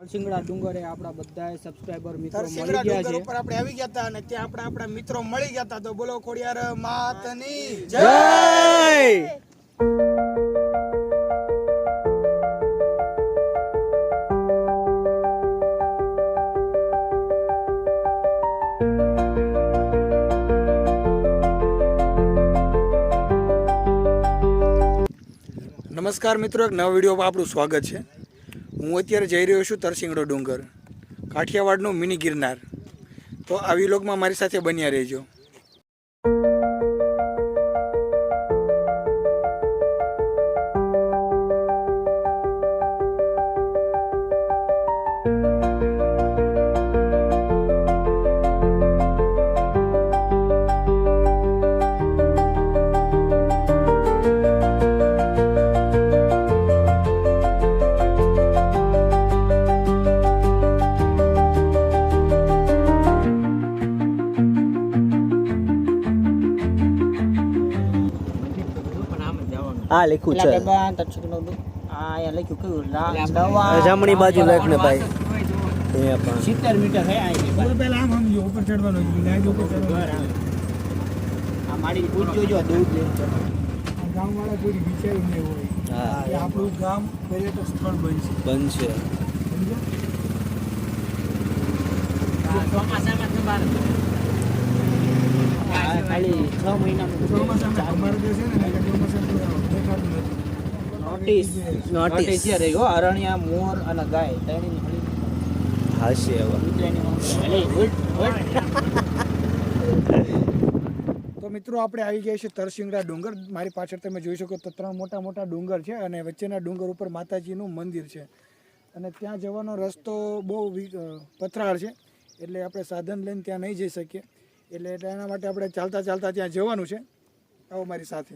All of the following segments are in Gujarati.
તરસિંગડા ડુંગરે આપણા બધા સબસ્ક્રાઇબર મિત્રો મળી ગયા છે. ઉપર આપણે આવી ગયા હતા અને ત્યાં આપણા આપણા મિત્રો મળી ગયા હતા. તો બોલો ખોડિયાર માતની જય! નમસ્કાર મિત્રો એક નવા વિડીયોમાં આપણું સ્વાગત છે. હું અત્યારે જઈ રહ્યો છું તરસિંગડો ડુંગર, કાઠિયાવાડનું મિની ગિરનાર. તો આ વિલોગમાં મારી સાથે બન્યા રહેજો. આ લખ્યું પેલા છે. જમણી બાજુ લેખ ને ભાઈ. અહીંયા પણ. સિત્તેર મીટર હે આ પહેલા આમ સમજો ઉપર ચડવાનું આ માડી પૂછ જોજો દૂધ લે. ગામ વાળા કોઈ વિચાર્યું નહીં હોય. હા. કે આપણું ગામ પર્યટક સ્થળ બનશે. બનશે. ચોમાસામાં તમારે ખાલી છ મહિનાનું ચોમાસામાં અમારે જે છે ને એટલે ચોમાસામાં દેખાતું નથી નોટિસ નોટિસ. નોટિસ રહ્યો અરણ્યા મોર અને ગાય ત્રણેયની હળી હાશે હવે. તો મિત્રો આપણે આવી ગયા છીએ તરસિંગડા ડુંગર. મારી પાછળ તમે જોઈ શકો તો ત્રણ મોટા મોટા ડુંગર છે અને વચ્ચેના ડુંગર ઉપર માતાજીનું મંદિર છે. અને ત્યાં જવાનો રસ્તો બહુ પથરાળ છે. એટલે આપણે સાધન લઈને ત્યાં નહીં જઈ શકીએ. એટલે એટલે એના માટે આપણે ચાલતા ચાલતા ત્યાં જવાનું છે. આવો મારી સાથે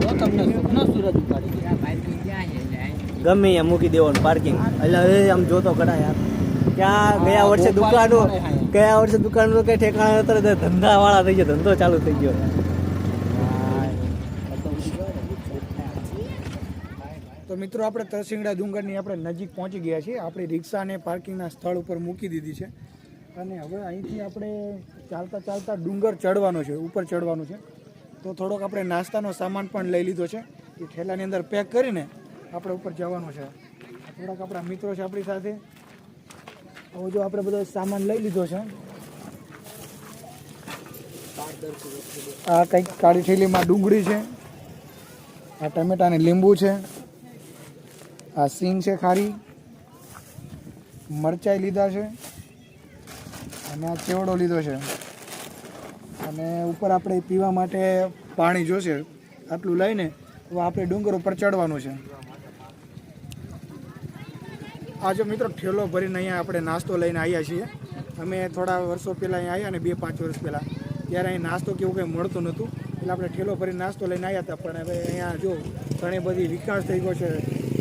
તો તમને સુખનો સુરત ઉપાડી ગયા બાઈક ક્યાં છે એટલે ગમે એમ મૂકી દેવાનું પાર્કિંગ એટલે હવે આમ જોતો કડા યાર. ક્યાં ગયા વર્ષે દુકાનો ગયા વર્ષે દુકાનો કઈ ઠેકાણા અત્યારે ધંધા વાળા થઈ ગયા ધંધો ચાલુ થઈ ગયો. તો મિત્રો આપણે તરસિંગડા ડુંગરની આપણે નજીક પહોંચી ગયા છીએ. આપણી રિક્ષાને પાર્કિંગના સ્થળ ઉપર મૂકી દીધી છે. અને હવે અહીંથી આપણે ચાલતા ચાલતા ડુંગર ચડવાનો છે ઉપર ચડવાનું છે. તો થોડોક આપણે નાસ્તાનો સામાન પણ લઈ લીધો છે. એ ઠેલાની અંદર પેક કરીને આપણે ઉપર જવાનું છે. થોડાક આપણા મિત્રો છે આપણી સાથે. હવે જો આપણે બધો સામાન લઈ લીધો છે. આ કંઈક કાળી થેલીમાં ડુંગળી છે. આ ટમેટાની લીંબુ છે. આ સિંગ છે ખારી. મરચાઈ લીધા છે. અને આ ચેવડો લીધો છે. અને ઉપર આપણે પીવા માટે પાણી જોશે. આટલું લઈને હવે આપણે ડુંગર ઉપર ચડવાનું છે. આ જો મિત્રો ઠેલો ભરીને અહીંયા આપણે નાસ્તો લઈને આવ્યા છીએ. અમે થોડા વર્ષો પહેલાં અહીંયા આવ્યા ને બે પાંચ વર્ષ પહેલાં. ત્યારે અહીં નાસ્તો કેવું કંઈ મળતું નહોતું. એટલે આપણે ઠેલો ભરીને નાસ્તો લઈને આવ્યા હતા. પણ હવે અહીંયા જો ઘણી બધી વિકાસ થઈ ગયો છે.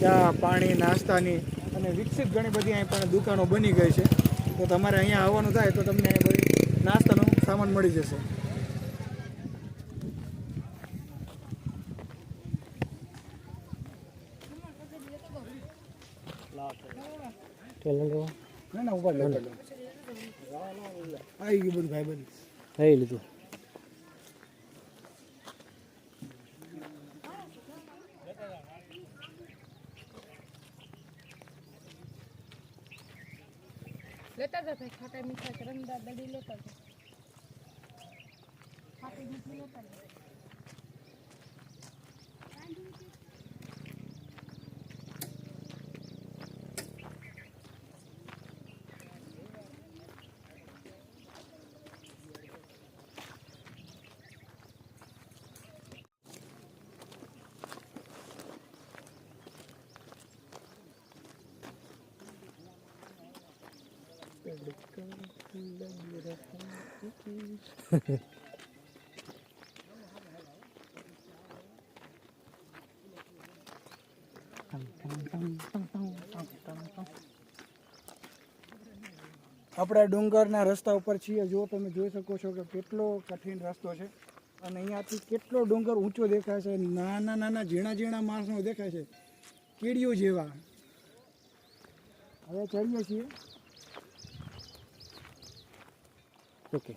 ચા, પાણી, નાસ્તાની અને વિકસિત ઘણી બધી અહીં પણ દુકાનો બની ગઈ છે. તો તમારે અહીંયા આવવાનું થાય તો તમને અહીં બધી નાસ્તાનો સામાન મળી જશે. ના ના ઉપર લેતો લો. આવી ગયું બધું ભાઈ બધું. લીધું. લેતા જા ભાઈ ખાટા મીઠા કરમદાર દડી લેતા જા. ખાટી મીઠી લેતા જા. આપણે ડુંગરના રસ્તા ઉપર છીએ. જો તમે જોઈ શકો છો કે કેટલો કઠિન રસ્તો છે. અને અહીંયાથી કેટલો ડુંગર ઊંચો દેખાય છે. નાના નાના ઝીણા ઝીણા માણસો દેખાય છે. કીડીઓ જેવા. હવે ચડીએ છીએ. ઓકે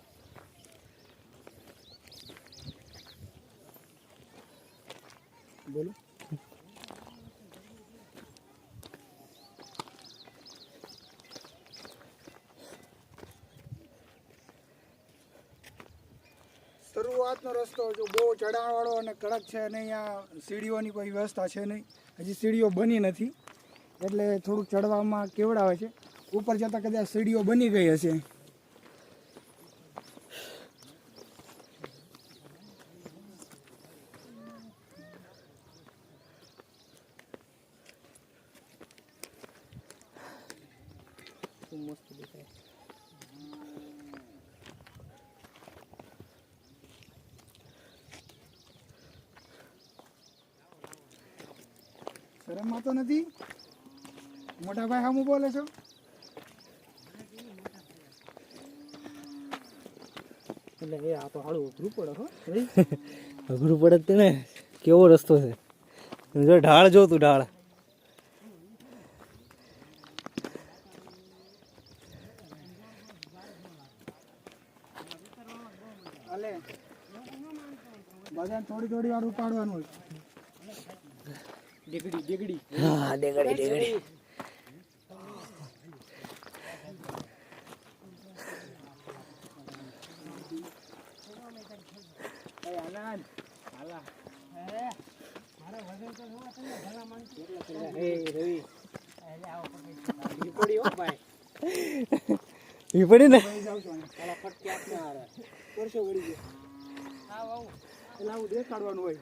બોલો. શરૂઆતનો રસ્તો જો બહુ ચઢાણવાળો અને કડક છે અને અહીંયા સીડીઓની કોઈ વ્યવસ્થા છે નહીં. હજી સીડીઓ બની નથી, એટલે થોડુંક ચડવામાં કેવડાવે છે. ઉપર જતાં કદાચ સીડીઓ બની ગઈ હશે. મસ્ત દેખાય. શરમમાં તો નથી? મોટા ભાઈ સામું બોલે છો? એટલે એ આ તો હાડું અઘરું પડે હો. અઘરું પડે જ તે કેવો રસ્તો છે? જો ઢાળ જો તું ઢાળ. અલે બધાને થોડી થોડી વાર ઉપાડવાનું હોય. ડેગડી ડીગડી હા ડેગડી ડેગડી એ રવિ. ઈ પડી હો ભાઈ. એ પડી ને? વર્ષો વળી જાય આવું. એટલે આવું દેખાડવાનું હોય.